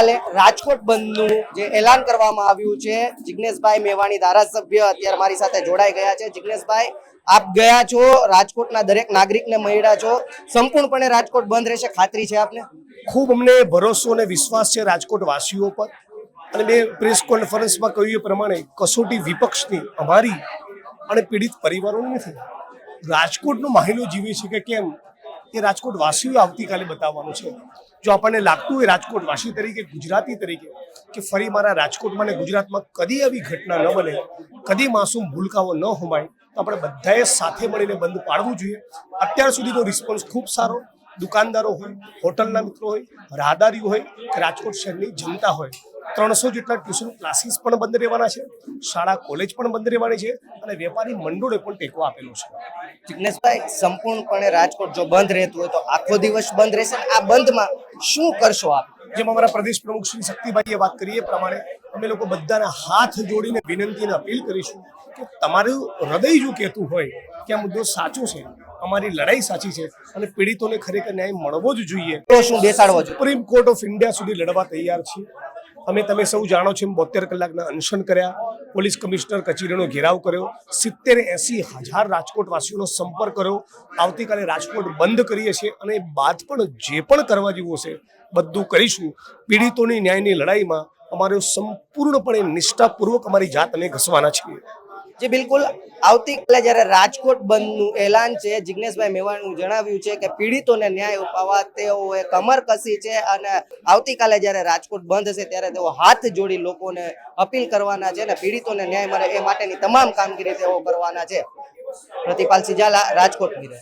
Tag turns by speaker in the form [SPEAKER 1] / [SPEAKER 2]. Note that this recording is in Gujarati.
[SPEAKER 1] આવતીકાલે રાજકોટ બંધનું જે એલાન કરવામાં આવ્યું છે, જિગ્નેશભાઈ મેવાણી ધારાસભ્ય અત્યારે મારી સાથે જોડાઈ ગયા છે. જિગ્નેશભાઈ, આપ ગયા છો, રાજકોટના દરેક નાગરિકને મળ્યા છો. સંપૂર્ણપણે રાજકોટ બંધ રહેશે, ખાતરી છે આપને?
[SPEAKER 2] ખૂબ અમને ભરોસો અને વિશ્વાસ છે રાજકોટ વાસીઓ પર. અને મેં પ્રેસ કોન્ફરન્સમાં કહ્યું એ પ્રમાણે કસોટી વિપક્ષની અમારી અને પીડિત પરિવારોની નથી. રાજકોટનો માહિલો જીવે છે કે કેમ? એ રાજકોટ વાસીઓ આવતીકાલે બતાવવાનું છે. જો આપણને લાગતું હોય રાજકોટ વાસી તરીકે, ગુજરાતી તરીકે, કે ફરી મારા રાજકોટમાં ને ગુજરાતમાં કદી આવી ઘટના ન બને, કદી માસૂમ ભૂલકાઓ ન હોમાય, તો આપણે બધાએ સાથે મળીને બંધ પાડવું જોઈએ. અત્યાર સુધીનો રિસ્પોન્સ ખૂબ સારો. દુકાનદારો હોય, હોટલના મિત્રો હોય, રાહદારીઓ હોય, કે રાજકોટ શહેરની જનતા હોય ત્રણસો જેટલા ટ્યુશન ક્લાસીસ પણ બંધ રહેવાના છે શાળા કોલેજ પણ બંધ રહેવાની છે અને વેપારી મંડળોએ પણ ટેકો આપેલો છે.
[SPEAKER 1] જિગ્નેશભાઈ સંપૂર્ણપણે રાજકોટ જો બંધ રહેતું હોય તો આખો દિવસ બંધ રહેશે આ બંધમાં શું કરશો આપ?
[SPEAKER 2] જેમ અમારા પ્રદેશ પ્રમુખ શ્રી શક્તિભાઈએ વાત કરી એ પ્રમાણે અમે લોકો બધાના હાથ જોડીને વિનંતી અને અપીલ કરીશું કે તમારું હૃદય જો કહેતું હોય કે આ મુદ્દો સાચો છે અમારી લડાઈ સાચી છે અને પીડિતોને ખરેખર ન્યાય મળવો જ જોઈએ.
[SPEAKER 1] શું બેસાડવો જોઈએ?
[SPEAKER 2] સુપ્રીમ કોર્ટ ઓફ ઇન્ડિયા સુધી લડવા તૈયાર છીએ. અમે તમે સૌ જાણો છો એમ બોતેર કલાકના અનશન કર્યા. પોલીસ કમિશનર કચેરીનો ઘેરાવ કર્યો. સિત્તેર એસી હજાર રાજકોટવાસીઓનો સંપર્ક કર્યો. આવતીકાલે રાજકોટ બંધ કરીએ છીએ અને બાદ પણ જે પણ કરવા જેવું હશે, બધું કરીશું. પીડિતોની ન્યાયની લડાઈમાં અમારે સંપૂર્ણપણે નિષ્ઠાપૂર્વક અમારી જાત અમે ઘસવાના છીએ.
[SPEAKER 1] જે બિલકુલ આવતીકાલે જ્યારે રાજકોટ બંધનું એલાન છે, જિગ્નેશભાઈ મેવાણું જણાવ્યું છે કે પીડિતોને ન્યાય અપાવવા તેઓએ કમર કસી છે અને આવતીકાલે જ્યારે રાજકોટ બંધ હશે ત્યારે તેઓ હાથ જોડી લોકોને અપીલ કરવાના છે અને પીડિતોને ન્યાય મળે એ માટેની તમામ કામગીરી તેઓ કરવાના છે. પ્રતિપાલ સિજાલા રાજકોટ ગીરે